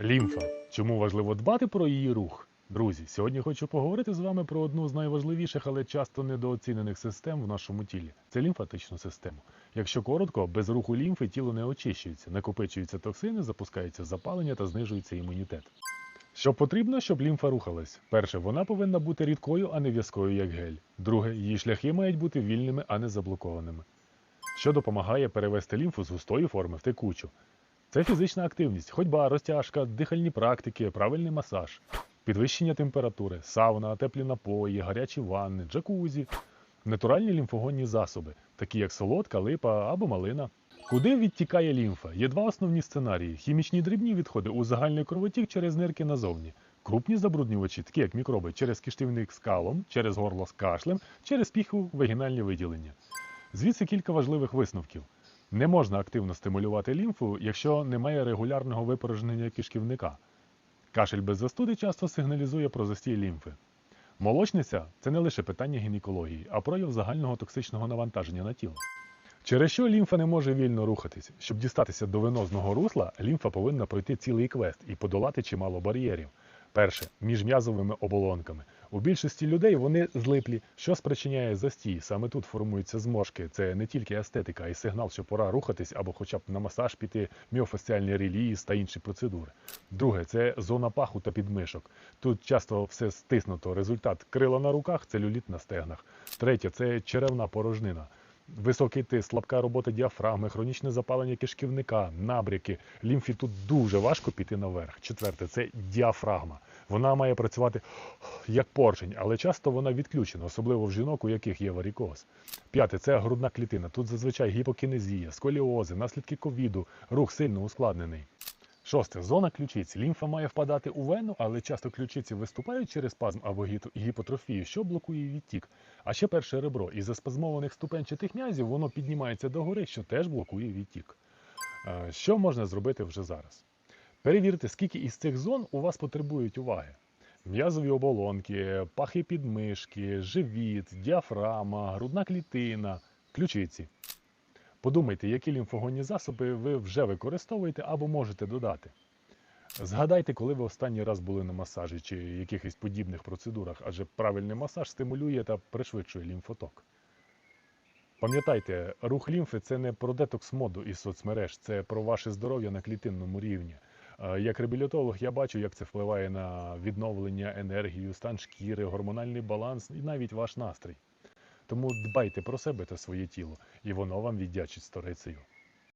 Лімфа. Чому важливо дбати про її рух? Друзі, сьогодні хочу поговорити з вами про одну з найважливіших, але часто недооцінених систем в нашому тілі це лімфатичну систему. Якщо коротко, без руху лімфи тіло не очищується, накопичуються токсини, запускається запалення та знижується імунітет. Що потрібно, щоб лімфа рухалась? Перше, вона повинна бути рідкою, а не в'язкою, як гель. Друге, її шляхи мають бути вільними, а не заблокованими. Що допомагає перевести лімфу з густої форми в текучу. Це фізична активність, ходьба, розтяжка, дихальні практики, правильний масаж, підвищення температури, сауна, теплі напої, гарячі ванни, джакузі, натуральні лімфогонні засоби, такі як солодка, липа або малина. Куди відтікає лімфа? Є два основні сценарії: хімічні дрібні відходи у загальний кровотік через нирки назовні. Крупні забруднювачі, такі як мікроби, через кишківник з калом, через горло з кашлем, через піху вагінальні виділення. Звідси кілька важливих висновків. Не можна активно стимулювати лімфу, якщо немає регулярного випорожнення кишківника. Кашель без застуди часто сигналізує про застій лімфи. Молочниця це не лише питання гінекології, а прояв загального токсичного навантаження на тіло. Через що лімфа не може вільно рухатись? Щоб дістатися до венозного русла, лімфа повинна пройти цілий квест і подолати чимало бар'єрів. Перше між м'язовими оболонками. У більшості людей вони злиплі, що спричиняє застій. Саме тут формуються зморшки. Це не тільки естетика, а й сигнал, що пора рухатись або хоча б на масаж піти, міофасціальний реліз та інші процедури. Друге це зона паху та підмишок. Тут часто все стиснуто. Результат крила на руках, целюліт на стегнах. Третє це черевна порожнина. Високий тиск, слабка робота діафрагми, хронічне запалення кишківника, набряки. Лімфі тут дуже важко піти наверх. Четверте це діафрагма. Вона має працювати як поршень, але часто вона відключена, особливо в жінок, у яких є варікоз. П'яте це грудна клітина. Тут зазвичай гіпокінезія, сколіози, наслідки ковіду, рух сильно ускладнений. Шосте зона ключиці. Лімфа має впадати у вену, але часто ключиці виступають через спазм або гіпотрофію, що блокує відтік. А ще перше ребро. Із заспазмованих ступенчатих м'язів воно піднімається догори, що теж блокує відтік. Е, Що можна зробити вже зараз? Перевірте, скільки із цих зон у вас потребують уваги. М'язові оболонки, пахи підмишки, живіт, діафрагма, грудна клітина, ключиці. Подумайте, які лімфогонні засоби ви вже використовуєте або можете додати. Згадайте, коли ви останній раз були на масажі чи якихось подібних процедурах, адже правильний масаж стимулює та пришвидшує лімфоток. Пам'ятайте, рух лімфи це не про детокс моду із соцмереж, це про ваше здоров'я на клітинному рівні. Як реабілітолог я бачу, як це впливає на відновлення, енергію, стан шкіри, гормональний баланс і навіть ваш настрій. Тому дбайте про себе та своє тіло, і воно вам віддячить сторицею.